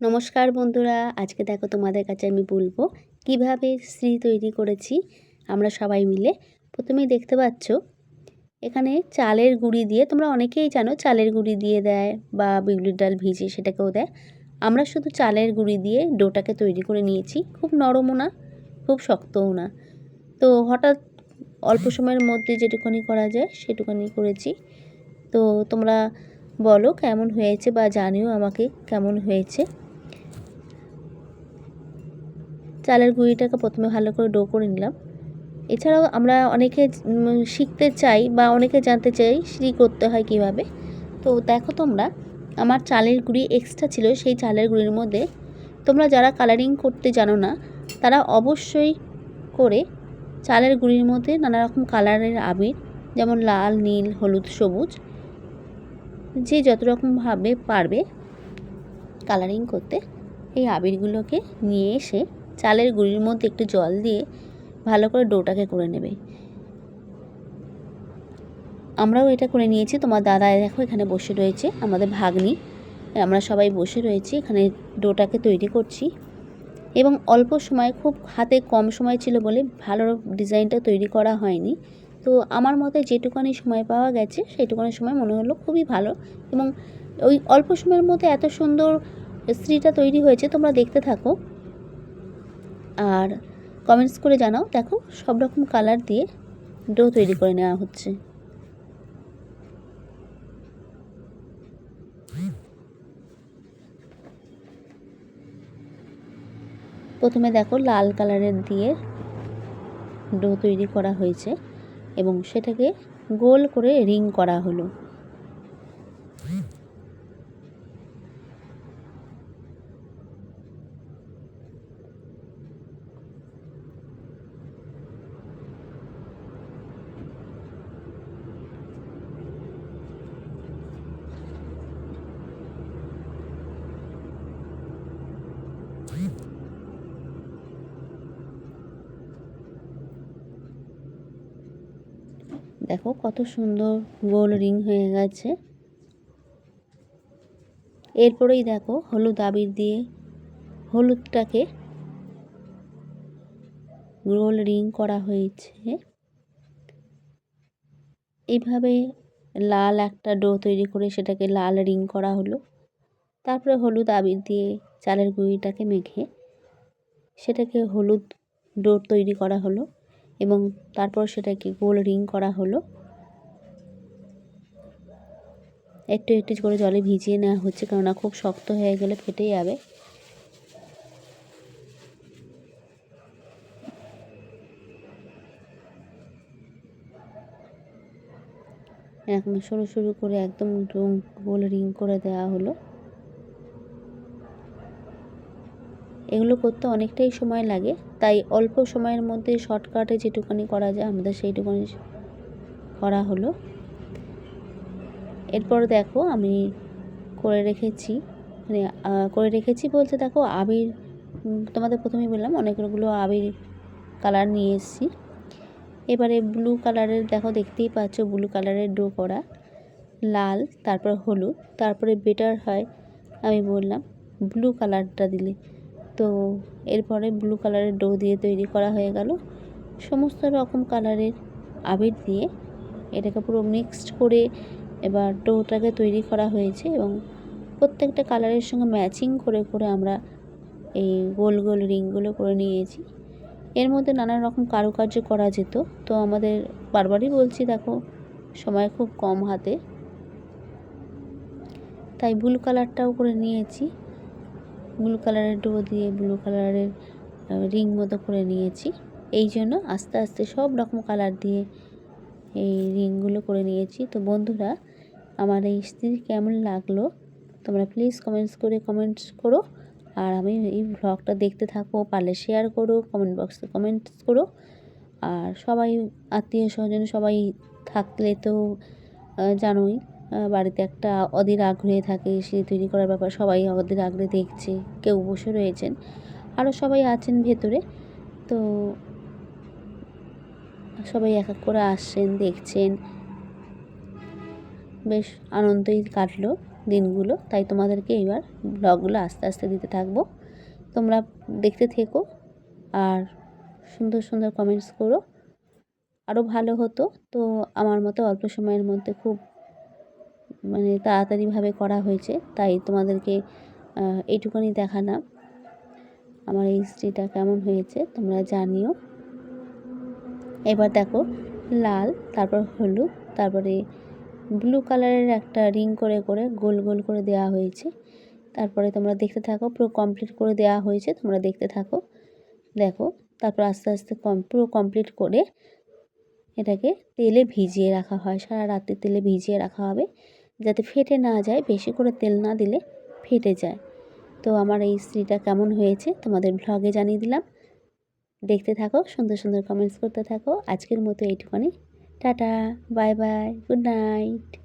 নমস্কার বন্ধুরা, আজকে দেখো তোমাদের কাছে আমি বলব কীভাবে শ্রী তৈরি করেছি আমরা সবাই মিলে। প্রথমেই দেখতে পাচ্ছ, এখানে চালের গুঁড়ি দিয়ে, তোমরা অনেকেই জানো চালের গুঁড়ি দিয়ে দেয় বা বিউলির ডাল ভিজে সেটাকেও দেয়। আমরা শুধু চালের গুঁড়ি দিয়ে ডোটাকে তৈরি করে নিয়েছি, খুব নরমও না, খুব শক্তও না। তো হঠাৎ অল্প সময়ের মধ্যে যেটুকুনি করা যায় সেটুকুনি করেছি। তো তোমরা বলো কেমন হয়েছে বা জানিও আমাকে কেমন হয়েছে। চালের গুঁড়িটাকে প্রথমে ভালো করে ডো করে নিলাম। এছাড়াও আমরা অনেকে শিখতে চাই বা অনেকে জানতে চাই শ্রী করতে হয়, কীভাবে। তো দেখো তোমরা, আমার চালের গুঁড়ি এক্সট্রা ছিল সেই চালের গুঁড়ির মধ্যে। তোমরা যারা কালারিং করতে জানো না, তারা অবশ্যই করে চালের গুঁড়ির মধ্যে নানা রকম কালারের আবির, যেমন লাল, নীল, হলুদ, সবুজ, যে যত রকমভাবে পারবে কালারিং করতে, এই আবিরগুলোকে নিয়ে এসে চালের গুঁড়ির মধ্যে একটু জল দিয়ে ভালো করে ডোটাকে করে নেবে। আমরাও এটা করে নিয়েছি। তোমার দাদা দেখো এখানে বসে রয়েছে, আমাদের ভাগ্নি। আমরা সবাই বসে রয়েছি, এখানে ডোটাকে তৈরি করছি। এবং অল্প সময়, খুব হাতে কম সময় ছিল বলে ভালো ডিজাইনটা তৈরি করা হয়নি। তো আমার মতে যেটুকানি সময় পাওয়া গেছে, সেইটুকানি সময় মনে হলো খুবই ভালো। এবং ওই অল্প সময়ের মধ্যে এত সুন্দর স্ত্রীটা তৈরি হয়েছে, তোমরা দেখতে থাকো। আর কমেন্টস করে জানাও। দেখো, সব রকম কালার দিয়ে ডো তৈরি করে নেওয়া হচ্ছে। প্রথমে দেখো, লাল কালারের দিয়ে ডো তৈরি করা হয়েছে এবং সেটাকে গোল করে রিং করা হলো। দেখো কত সুন্দর গোল রিং হয়ে গেছে। এরপরেই দেখো হলুদ আবির দিয়ে হলুদটাকে গোল রিং করা হয়েছে। এইভাবে লাল একটা ডো তৈরি করে সেটাকে লাল রিং করা হলো। তারপরে হলুদ আবির দিয়ে চালের গুঁড়িটাকে মেখে সেটাকে হলুদ ডো তৈরি করা হলো। এবং তারপর সেটাকে গোল রিং করা হলো। একটু একটু করে জলে ভিজিয়ে নেওয়া হচ্ছে, কেননা খুব শক্ত হয়ে গেলে ফেটে যাবে। এখন সরু সরু করে একদম গোল রিং করে দেওয়া হলো। এগুলো করতে অনেকটাই সময় লাগে, তাই অল্প সময়ের মধ্যে শর্টকাটে যেটুকুনি করা যায় আমাদের সেইটুকুনি করা হলো। এরপর দেখো আমি করে রেখেছি মানে করে রেখেছি বলতে দেখো আবির তোমাদের প্রথমেই বললাম অনেকগুলো আবির কালার নিয়ে এসেছি। এবারে ব্লু কালারের দেখো দেখতেই পাচ্ছ ব্লু কালারের ডো করা, লাল, তারপর হলুদ, তারপরে বেটার হয় আমি বললাম ব্লু কালারটা দিলে। তো এরপরে ব্লু কালারের ডো দিয়ে তৈরি করা হয়ে গেল। সমস্ত রকম কালারের আবির দিয়ে এটাকে পুরো মিক্সড করে এবার ডোটাকে তৈরি করা হয়েছে এবং প্রত্যেকটা কালারের সঙ্গে ম্যাচিং করে করে আমরা এই গোল গোল রিংগুলো করে নিয়েছি। এর মধ্যে নানা রকম কারুকার্য করা যেত। তো আমাদের বারবারই বলছি, দেখো, সময় খুব কম হাতে। তাই ব্লু কালারটাও করে নিয়েছি। ব্লু কালারের ডো দিয়ে ব্লু কালারের রিং মতো করে নিয়েছি। এই জন্য আস্তে আস্তে সব রকম কালার দিয়ে এই রিংগুলো করে নিয়েছি। তো বন্ধুরা, আমার এই স্ত্রী কেমন লাগল? তোমরা প্লিজ কমেন্টস করে কমেন্টস করো। আর আমি এই ভ্লগটা দেখতে থাকো, পারলে শেয়ার করো কমেন্ট বক্সে কমেন্টস করো। আর সবাই আত্মীয় স্বজন সবাই থাকলে তো জানোই বাড়িতে একটা অধীর আগ্রহে থাকে, সে তৈরি করার ব্যাপার সবাই অধীর আগ্রহে দেখছে, কেউ বসে রয়েছেন আরও সবাই আছেন ভেতরে। তো সবাই এক এক করে আসছেন, দেখছেন। বেশ আনন্দই কাটলো দিনগুলো। তাই তোমাদেরকে এবার ব্লগগুলো আস্তে আস্তে দিতে থাকব। তোমরা দেখতে থেকো আর সুন্দর সুন্দর কমেন্টস করো। আরও ভালো হতো। তো আমার মতো অল্প সময়ের মধ্যে খুব মানে তাড়াতাড়িভাবে করা হয়েছে, তাই তোমাদেরকে এইটুকুনি দেখালাম। আমার এই স্ত্রীটা কেমন হয়েছে তোমরা জানিও। এবার দেখো, লাল, তারপর হলুদ, তারপরে ব্লু কালারের একটা রিং করে করে গোল গোল করে দেওয়া হয়েছে। তারপরে তোমরা দেখতে থাকো, পুরো কমপ্লিট করে দেওয়া হয়েছে, তোমরা দেখতে থাকো। দেখো, তারপর আস্তে আস্তে কম, পুরো কমপ্লিট করে এটাকে তেলে ভিজিয়ে রাখা হয়, সারা রাত্রি তেলে ভিজিয়ে রাখা হবে। যাতে ফেটে না যায়, বেশি করে তেল না দিলে ফেটে যায়। তো আমার এই ইস্ত্রিটা কেমন হয়েছে তোমাদের ভ্লগে জানিয়ে দিলাম। দেখতে থাকো, সুন্দর সুন্দর কমেন্টস করতে থাকো। আজকের মতো এইটুখানি tata bye bye good night